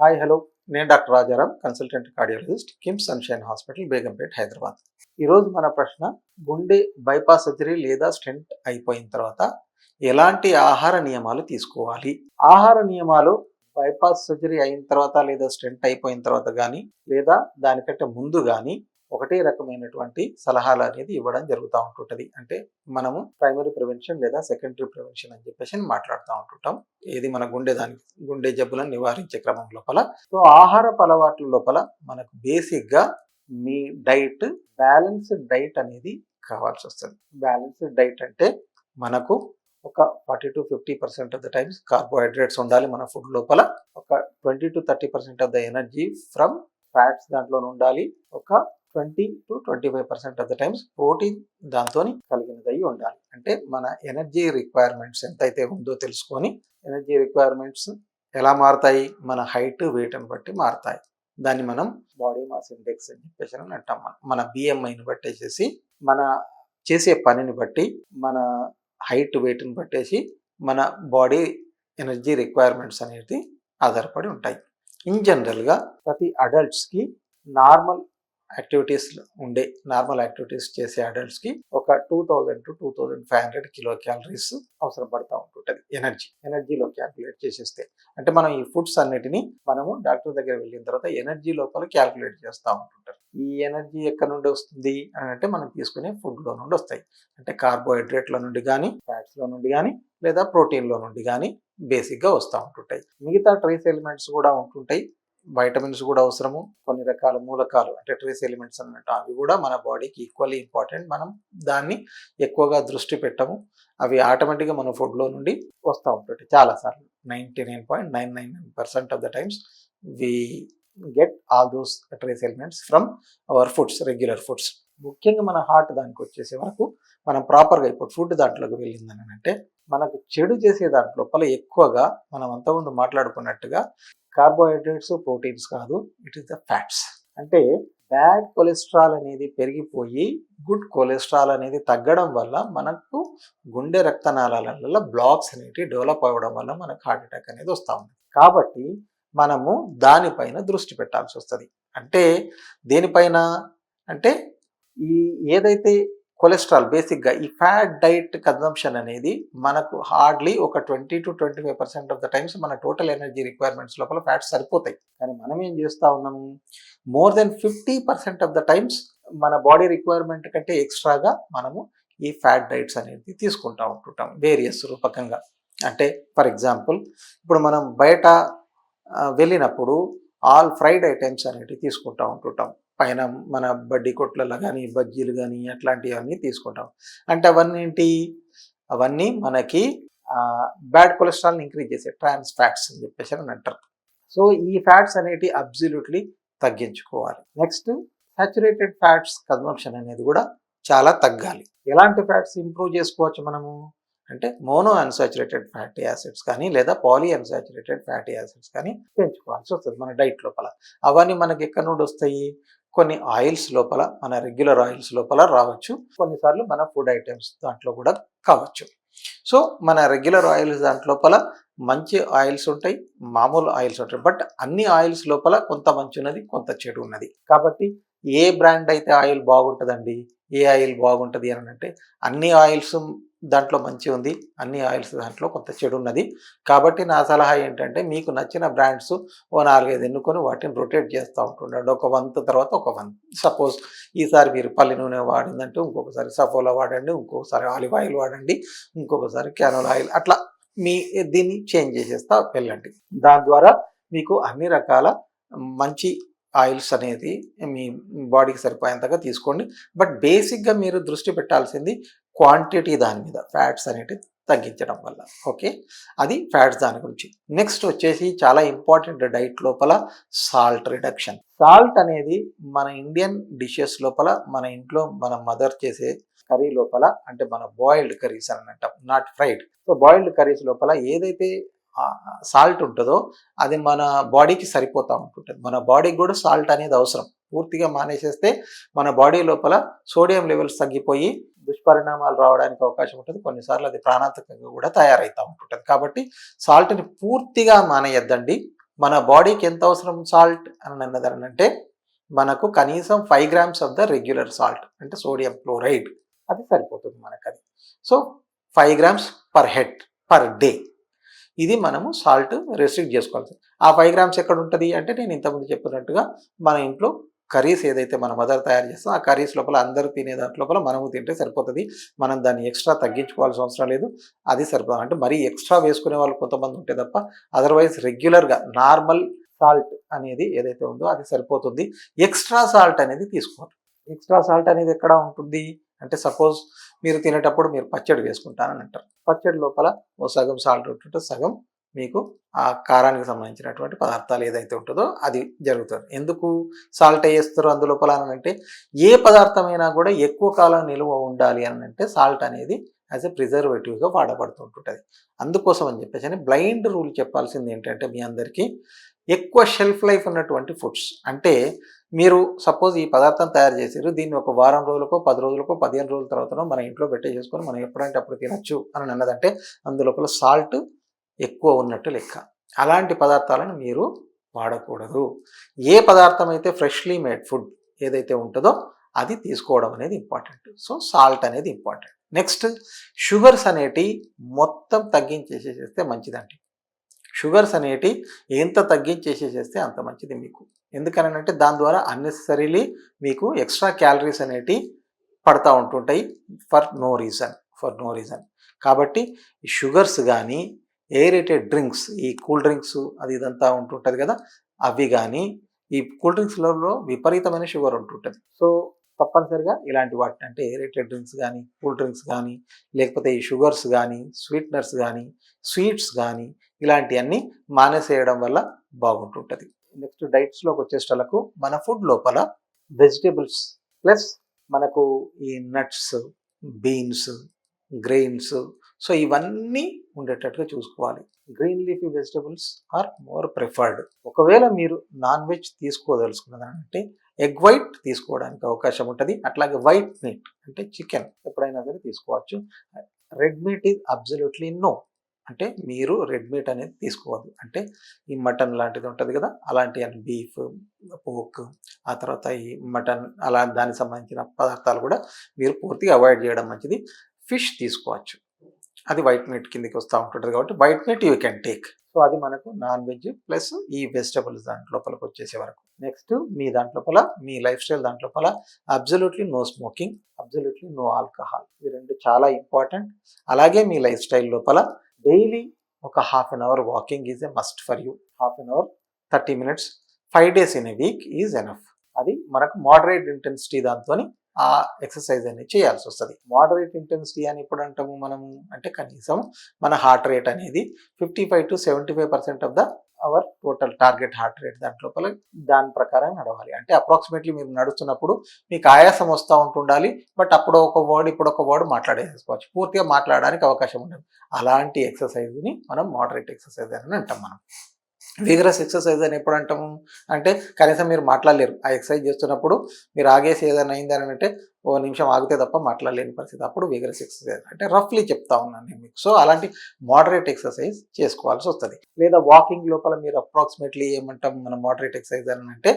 Hi hello నేను doctor Rajaram consultant cardiologist KIMS sunshine hospital Begumpet Hyderabad. ఈరోజు మన ప్రశ్న గుండె బైపాస్ సర్జరీ లేదా స్టెంట్ అయిపోయిన తర్వాత ఎలాంటి ఆహార నియమాలు తీసుకోవాలి? ఆహార నియమాలు బైపాస్ సర్జరీ అయిన తర్వాత లేదా స్టెంట్ అయిపోయిన తర్వాత కానీ లేదా దానికంటే ముందు కానీ ఒకటే రకమైనటువంటి సలహాలు అనేది ఇవ్వడం జరుగుతూ ఉంటుంటుంది. అంటే మనము ప్రైమరీ ప్రివెన్షన్ లేదా సెకండరీ ప్రివెన్షన్ అని చెప్పేసి మాట్లాడుతూ ఉంటుంటాం. ఏది మన గుండె దానికి గుండె జబ్బులను నివారించే క్రమం లోపల. సో ఆహారపు అలవాట్ల లోపల మనకు బేసిక్గా మీ డైట్ బ్యాలెన్స్డ్ డైట్ అనేది కావాల్సి వస్తుంది. బ్యాలెన్స్డ్ డైట్ అంటే మనకు ఒక forty to fifty percent of the times carbohydrates ఉండాలి మన ఫుడ్ లోపల. ఒక twenty to thirty percent of the energy from fats దాంట్లో ఉండాలి. ఒక twenty to twenty five percent of the times protein దాంతో కలిగినదై ఉండాలి. అంటే మన ఎనర్జీ రిక్వైర్మెంట్స్ ఎంతైతే ఉందో తెలుసుకొని ఎనర్జీ రిక్వైర్మెంట్స్ ఎలా మారుతాయి? మన హైట్ వెయిట్ని బట్టి మారుతాయి. దాన్ని మనం బాడీ మాస్ ఇండెక్స్ అని చెప్పేసి అని అంటాం మనం. మన బిఎంఐని బట్టేసేసి మన చేసే పనిని బట్టి మన హైట్ వెయిట్ని బట్టేసి మన బాడీ ఎనర్జీ రిక్వైర్మెంట్స్ అనేది ఆధారపడి ఉంటాయి. ఇన్ జనరల్గా ప్రతి అడల్ట్స్కి నార్మల్ యాక్టివిటీస్ ఉండే నార్మల్ యాక్టివిటీస్ చేసే అడల్ట్స్కి ఒక two thousand to two thousand five hundred kilo calories అవసరం పడతా ఉంటుంటుంది ఎనర్జీ. ఎనర్జీలో క్యాల్కులేట్ చేసేస్తే. అంటే మనం ఈ ఫుడ్స్ అన్నిటిని మనము డాక్టర్ దగ్గర వెళ్ళిన తర్వాత ఎనర్జీ లోపల క్యాల్కులేట్ చేస్తూ ఉంటుంటారు. ఈ ఎనర్జీ ఎక్కడ నుండి వస్తుంది అని అంటే మనం తీసుకునే ఫుడ్లో నుండి వస్తాయి. అంటే కార్బోహైడ్రేట్ల నుండి కానీ ఫ్యాట్స్లో నుండి కానీ లేదా ప్రోటీన్లో నుండి కానీ బేసిక్గా వస్తూ ఉంటుంటాయి. మిగతా ట్రేస్ ఎలిమెంట్స్ కూడా ఉంటుంటాయి. వైటమిన్స్ కూడా అవసరము. కొన్ని రకాల మూలకాలు అంటే ట్రేస్ ఎలిమెంట్స్ అన్నట్టు అవి కూడా మన బాడీకి ఈక్వల్లీ ఇంపార్టెంట్ మనం దాన్ని ఎక్కువగా దృష్టి పెట్టము. అవి ఆటోమేటిక్గా మన ఫుడ్లో నుండి వస్తూ ఉంటాయి. చాలాసార్లు. Ninety nine point nine nine nine percent of the times we get all those trace elements from our foods regular foods ముఖ్యంగా మన హార్ట్ దానికి వచ్చేసే వరకు మనం ప్రాపర్గా ఇప్పుడు ఫుడ్ దాంట్లోకి వెళ్ళిందని అంటే మనకు చెడు చేసే దాంట్లో లోపల ఎక్కువగా మనం అంతకుముందు మాట్లాడుకున్నట్టుగా కార్బోహైడ్రేట్స్ ప్రోటీన్స్ కాదు. ఇట్ ఈస్ ద ఫ్యాట్స్ అంటే బ్యాడ్ కొలెస్ట్రాల్ అనేది పెరిగిపోయి గుడ్ కొలెస్ట్రాల్ అనేది తగ్గడం వల్ల మనకు గుండె రక్తనాళాలలో బ్లాక్స్ అనేవి డెవలప్ అవ్వడం వల్ల మనకు హార్ట్ అటాక్ అనేది వస్తూ ఉంది. కాబట్టి మనము దానిపైన దృష్టి పెట్టాల్సి వస్తుంది. అంటే దేనిపైన? అంటే ఈ ఏదైతే కొలెస్ట్రాల్ బేసిక్గా ఈ ఫ్యాట్ డైట్ కన్జంప్షన్ అనేది మనకు హార్డ్లీ ఒక twenty to twenty five percent of the times మన టోటల్ ఎనర్జీ రిక్వైర్మెంట్స్ లోపల ఫ్యాట్స్ సరిపోతాయి. కానీ మనం ఏం చేస్తూ ఉన్నాము? More than fifty percent of the times మన బాడీ రిక్వైర్మెంట్ కంటే ఎక్స్ట్రాగా మనము ఈ ఫ్యాట్ డైట్స్ అనేది తీసుకుంటూ ఉంటుంటాం వేరియస్ రూపకంగా. అంటే ఫర్ ఎగ్జాంపుల్ ఇప్పుడు మనం బయట వెళ్ళినప్పుడు ఆల్ ఫ్రైడ్ ఐటమ్స్ అనేటివి తీసుకుంటూ ఉంటుంటాం. పైన మన బడ్డీ కొట్లలో కానీ బజ్జీలు కానీ అట్లాంటివన్నీ తీసుకుంటాం. అంటే అవన్నీ ఏంటి అవన్నీ మనకి బ్యాడ్ కొలెస్ట్రాల్ని ఇంక్రీజ్ చేసే ట్రాన్స్ ఫ్యాట్స్ అని చెప్పేసి అని అంటారు. సో ఈ ఫ్యాట్స్ అనేటివి అబ్జల్యూట్లీ తగ్గించుకోవాలి. నెక్స్ట్ సాచురేటెడ్ ఫ్యాట్స్ కన్సంప్షన్ అనేది కూడా చాలా తగ్గాలి. ఎలాంటి ఫ్యాట్స్ ఇంప్రూవ్ చేసుకోవచ్చు మనము? అంటే మోనో అన్సాచురేటెడ్ ఫ్యాటీ యాసిడ్స్ కానీ లేదా పాలీ అన్సాచురేటెడ్ ఫ్యాటీ యాసిడ్స్ కానీ పెంచుకోవాల్సి వస్తుంది మన డైట్ లోపల. అవన్నీ మనకి ఎక్కడి నుండి వస్తాయి? కొన్ని ఆయిల్స్ లోపల మన రెగ్యులర్ ఆయిల్స్ లోపల రావచ్చు. కొన్నిసార్లు మన ఫుడ్ ఐటమ్స్ దాంట్లో కూడా కావచ్చు. సో మన రెగ్యులర్ ఆయిల్స్ దాంట్లోపల మంచి ఆయిల్స్ ఉంటాయి మామూలు ఆయిల్స్ ఉంటాయి. బట్ అన్ని ఆయిల్స్ లోపల కొంత మంచి ఉన్నది కొంత చెడు ఉన్నది. కాబట్టి ఏ బ్రాండ్ అయితే ఆయిల్ బాగుంటుందండి? ఏ ఆయిల్ బాగుంటుంది అని అంటే అన్ని ఆయిల్స్ దాంట్లో మంచి ఉంది అన్ని ఆయిల్స్ దాంట్లో కొంత చెడు ఉన్నది. కాబట్టి నా సలహా ఏంటంటే మీకు నచ్చిన బ్రాండ్స్ ఓ నాలుగైదు ఎన్నుకొని వాటిని రొటేట్ చేస్తూ ఉంటుండండి. ఒక వంత్ తర్వాత ఒక వంత్. సపోజ్ ఈసారి మీరు పల్లి నూనె వాడిందంటే ఇంకొకసారి సఫోలా వాడండి ఇంకొకసారి ఆలివ్ ఆయిల్ వాడండి ఇంకొకసారి క్యానోల్ ఆయిల్ అట్లా మీ దీన్ని చేంజ్ చేసేస్తా వెళ్ళండి. దాని ద్వారా మీకు అన్ని రకాల మంచి ఆయిల్స్ అనేది మీ బాడీకి సరిపోయేంతగా తీసుకోండి. బట్ బేసిక్గా మీరు దృష్టి పెట్టాల్సింది క్వాంటిటీ దాని మీద ఫ్యాట్స్ అనేటివి తగ్గించడం వల్ల. ఓకే? అది ఫ్యాట్స్ దాని గురించి. నెక్స్ట్ వచ్చేసి చాలా ఇంపార్టెంట్ డైట్ లోపల సాల్ట్ రిడక్షన్. సాల్ట్ అనేది మన ఇండియన్ డిషెస్ లోపల మన ఇంట్లో మన మదర్ చేసే కర్రీ లోపల అంటే మన బాయిల్డ్ కర్రీస్ అని అంటాం not fried. So boiled curries లోపల ఏదైతే సాల్ట్ ఉంటుందో అది మన బాడీకి సరిపోతూ ఉంటుంటుంది. మన బాడీకి కూడా సాల్ట్ అనేది అవసరం. పూర్తిగా మానేసేస్తే మన బాడీ లోపల సోడియం లెవెల్స్ తగ్గిపోయి దుష్పరిణామాలు రావడానికి అవకాశం ఉంటుంది. కొన్నిసార్లు అది ప్రాణాంతకంగా కూడా తయారవుతూ ఉంటుంటుంది. కాబట్టి సాల్ట్ని పూర్తిగా మానేయద్దండి. మన బాడీకి ఎంత అవసరం సాల్ట్ అని అన్నది అంటే మనకు కనీసం five grams of the regular salt అంటే సోడియం క్లోరైడ్ అది సరిపోతుంది మనకు అది so five grams per head per day ఇది మనము సాల్ట్ రెస్ట్రిక్ట్ చేసుకోవాలి. ఆ ఫైవ్ గ్రామ్స్ ఎక్కడ ఉంటుంది అంటే నేను ఇంతకుముందు చెప్పినట్టుగా మన ఇంట్లో కర్రీస్ ఏదైతే మన మదర్ తయారు చేస్తాం ఆ కర్రీస్ లోపల అందరూ తినే దాంట్ లోపల మనము తింటే సరిపోతుంది. మనం దాన్ని ఎక్స్ట్రా తగ్గించుకోవాల్సిన అవసరం లేదు. అది సరిపోతుంది అంటే మరీ ఎక్స్ట్రా వేసుకునే వాళ్ళు కొంతమంది ఉంటే తప్ప అదర్వైజ్ రెగ్యులర్గా నార్మల్ సాల్ట్ అనేది ఏదైతే ఉందో అది సరిపోతుంది. ఎక్స్ట్రా సాల్ట్ అనేది తీసుకోవాలి. ఎక్స్ట్రా సాల్ట్ అనేది ఎక్కడ ఉంటుంది? అంటే సపోజ్ మీరు తినేటప్పుడు మీరు పచ్చడి వేసుకుంటారని అంటారు. పచ్చడి లోపల ఓ సగం సాల్ట్ ఉంటుంటే సగం మీకు ఆ కారానికి సంబంధించినటువంటి పదార్థాలు ఏదైతే ఉంటుందో అది జరుగుతుంది. ఎందుకు సాల్ట్ వేస్తారు అందులోపల అని అంటే ఏ పదార్థమైనా కూడా ఎక్కువ కాలం నిలువ ఉండాలి అని అంటే సాల్ట్ అనేది యాజ్ ఎ ప్రిజర్వేటివ్గా వాడబడుతుంటుంది అందుకోసం అని చెప్పేసి అని బ్లైండ్ రూల్ చెప్పాల్సింది ఏంటంటే మీ అందరికీ ఎక్కువ షెల్ఫ్ లైఫ్ ఉన్నటువంటి ఫుడ్స్ అంటే మీరు సపోజ్ ఈ పదార్థం తయారు చేశారు దీన్ని ఒక వారం రోజులకో పది రోజులకో పదిహేను రోజుల తర్వాతనో మన ఇంట్లో పెట్టేసుకొని మనం ఎప్పుడంటే అప్పుడు తినచ్చు అని అన్నదంటే అందులోపల సాల్ట్ ఎక్కువ ఉన్నట్టు లెక్క. అలాంటి పదార్థాలను మీరు వాడకూడదు. ఏ పదార్థం అయితే ఫ్రెష్లీ మేడ్ ఫుడ్ ఏదైతే ఉంటుందో అది తీసుకోవడం అనేది ఇంపార్టెంట్ సో సాల్ట్ అనేది ఇంపార్టెంట్ నెక్స్ట్ షుగర్స్ అనేటి మొత్తం తగ్గించేసేస్తే మంచిదండి. షుగర్స్ అనేటి ఎంత తగ్గించేసేసేస్తే అంత మంచిది మీకు. ఎందుకనంటే దాని ద్వారా అన్నెసరీలీ మీకు ఎక్స్ట్రా క్యాలరీస్ అనేటివి పడతా ఉంటుంటాయి for no reason for no reason కాబట్టి షుగర్స్ కానీ ఎయిరేటెడ్ డ్రింక్స్ ఈ కూల్ డ్రింక్స్ అది ఇదంతా ఉంటుంటుంది కదా అవి కానీ ఈ కూల్ డ్రింక్స్లలో విపరీతమైన షుగర్ ఉంటుంటుంది. సో తప్పనిసరిగా ఇలాంటి వాటిని అంటే ఎయిరేటెడ్ డ్రింక్స్ కానీ కూల్ డ్రింక్స్ కానీ లేకపోతే ఈ షుగర్స్ కానీ స్వీట్నర్స్ కానీ స్వీట్స్ కానీ ఇలాంటివన్నీ మానేసేయడం వల్ల బాగుంటుంటుంది. నెక్స్ట్ డైట్స్లోకి వచ్చేటలకు మన ఫుడ్ లోపల వెజిటేబుల్స్ ప్లస్ మనకు ఈ నట్స్ బీన్స్ గ్రెయిన్స్ సో ఇవన్నీ ఉండేటట్టుగా చూసుకోవాలి. Green leafy vegetables are more preferred. ఒకవేళ మీరు నాన్ వెజ్ తీసుకోదలుచుకున్నదంటే ఎగ్ వైట్ తీసుకోవడానికి అవకాశం ఉంటుంది. అట్లాగే వైట్ మీట్ అంటే చికెన్ ఎప్పుడైనా సరే తీసుకోవచ్చు. Red meat is absolutely no. అంటే మీరు రెడ్ మీట్ అనేది తీసుకోవద్దు. అంటే ఈ మటన్ లాంటిది ఉంటుంది కదా అలాంటి బీఫ్ పోక్ ఆ తర్వాత ఈ మటన్ అలా దానికి సంబంధించిన పదార్థాలు కూడా మీరు పూర్తిగా అవాయిడ్ చేయడం మంచిది. ఫిష్ తీసుకోవచ్చు. అది వైట్ మీట్ కిందకి వస్తూ ఉంటుంది కాబట్టి white meat you can take so అది మనకు నాన్ వెజ్ ప్లస్ ఈ వెజిటబుల్స్ దాంట్ లోపలికి వచ్చేసే వరకు. నెక్స్ట్ మీ దాంట్లోపల మీ life style దాంట్లోపల absolutely no smoking absolutely no alcohol ఇవి రెండు చాలా ఇంపార్టెంట్ అలాగే మీ లైఫ్ స్టైల్ లోపల డైలీ ఒక half an hour walking is a must for you. Half an hour thirty minutes five days in a week is enough. అది మనకు moderate intensity దాంతో ఆ ఎక్సర్సైజ్ అనేది చేయాల్సి వస్తుంది. మోడరేట్ ఇంటెన్సిటీ అని ఇప్పుడు అంటాము మనము? అంటే కనీసం మన హార్ట్ రేట్ అనేది fifty five to seventy five percent of the our total target heart rate దాంట్లోపల దాని ప్రకారం నడవాలి. అంటే అప్రాక్సిమేట్లీ మీరు నడుస్తున్నప్పుడు మీకు ఆయాసం వస్తూ ఉంటుండాలి బట్ అప్పుడు ఒక వర్డ్ ఇప్పుడు ఒక వర్డ్ మాట్లాడేసుకోవచ్చు పూర్తిగా మాట్లాడడానికి అవకాశం ఉండదు. అలాంటి ఎక్సర్సైజ్ని మనం మోడరేట్ ఎక్సర్సైజ్ అని అంటాం మనం. విగరస్ ఎక్సర్సైజ్ అని ఎప్పుడు అంటాము అంటే కనీసం మీరు మాట్లాడలేరు. ఆ ఎక్సర్సైజ్ చేస్తున్నప్పుడు మీరు ఆగేసి ఏదైనా అయిందని అంటే ఓ నిమిషం ఆగితే తప్ప మాట్లాడలేని పరిస్థితి. అప్పుడు విగరస్ ఎక్సర్సైజ్ అంటే రఫ్లీ చెప్తా ఉన్నాను నేను మీకు. సో అలాంటి మోడరేట్ ఎక్సర్సైజ్ చేసుకోవాల్సి వస్తుంది. లేదా వాకింగ్ లోపల మీరు అప్రాక్సిమేట్లీ ఏమంటాం మనం మోడరేట్ ఎక్సర్సైజ్ అని అంటే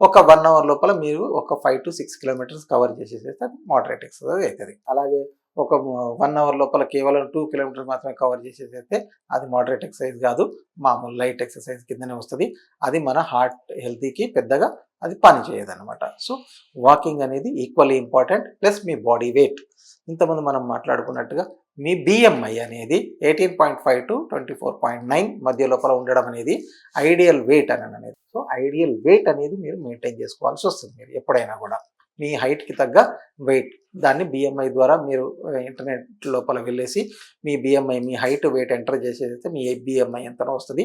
ఒక వన్ అవర్ లోపల మీరు ఒక five to six kilometers cover చేసేసేస్తే moderate exercise అవుతుంది. అలాగే ఒక వన్ అవర్ లోపల కేవలం టూ కిలోమీటర్ మాత్రమే కవర్ చేసేసైతే అది మోడరేట్ ఎక్సర్సైజ్ కాదు. మామూలు లైట్ ఎక్సర్సైజ్ కిందనే వస్తుంది. అది మన హార్ట్ హెల్తీకి పెద్దగా అది పనిచేయదనమాట సో వాకింగ్ అనేది ఈక్వల్లీ ఇంపార్టెంట్ ప్లస్ మీ బాడీ వెయిట్ ఇంతకుముందు మనం మాట్లాడుకున్నట్టుగా మీ బిఎంఐ అనేది eighteen point five to twenty four point nine మధ్య లోపల ఉండడం అనేది ఐడియల్ వెయిట్ అని అనేది సో ఐడియల్ వెయిట్ అనేది మీరు మెయింటైన్ చేసుకోవాల్సి వస్తుంది మీరు ఎప్పుడైనా కూడా. మీ హైట్కి తగ్గ వెయిట్ దాన్ని బిఎంఐ ద్వారా మీరు ఇంటర్నెట్ లోపల వెళ్ళేసి మీ బిఎంఐ మీ హైట్ వెయిట్ ఎంటర్ చేసేదైతే మీ బిఎంఐ ఎంతనో వస్తుంది.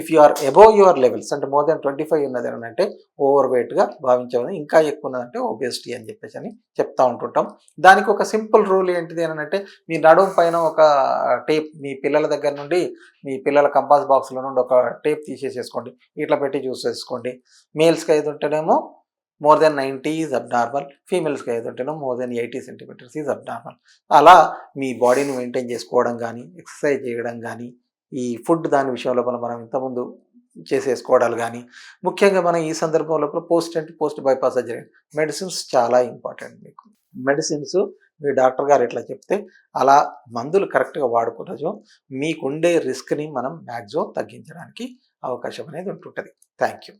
If you are above your levels అంటే మోర్ దెన్ ట్వంటీ ఫైవ్ ఉన్నది అని అంటే ఓవర్ వెయిట్గా భావించవని ఇంకా ఎక్కువ ఉన్నదంటే ఒబేసిటీ అని చెప్పేసి అని చెప్తా ఉంటుంటాం. దానికి ఒక సింపుల్ రూల్ ఏంటిది అని అంటే మీ నడుము పైన ఒక టేప్ మీ పిల్లల దగ్గర నుండి మీ పిల్లల కంపాస్ బాక్స్లో నుండి ఒక టేప్ తీసేసేసుకోండి. ఇట్లా పెట్టి చూసేసుకోండి. మేల్స్కి అయితే ఉంటేనేమో more than ninety is abnormal ఫీమేల్స్కి ఏదో ఉంటేనో more than eighty centimeters is abnormal అలా మీ బాడీని మెయింటైన్ చేసుకోవడం కానీ ఎక్సర్సైజ్ చేయడం కానీ ఈ ఫుడ్ దాని విషయంలో మనం మనం ఇంతకుముందు చేసేసుకోవడాలు కానీ ముఖ్యంగా మనం ఈ సందర్భంలో పోస్ట్ అంటే పోస్ట్ బైపాస్ సర్జరీ మెడిసిన్స్ చాలా ఇంపార్టెంట్ మీకు. మెడిసిన్స్ మీ డాక్టర్ గారు ఎట్లా చెప్తే అలా మందులు కరెక్ట్గా వాడుకోవచ్చు మీకుండే రిస్క్ని మనం మ్యాక్సిమం తగ్గించడానికి అవకాశం అనేది ఉంటుంటుంది. Thank you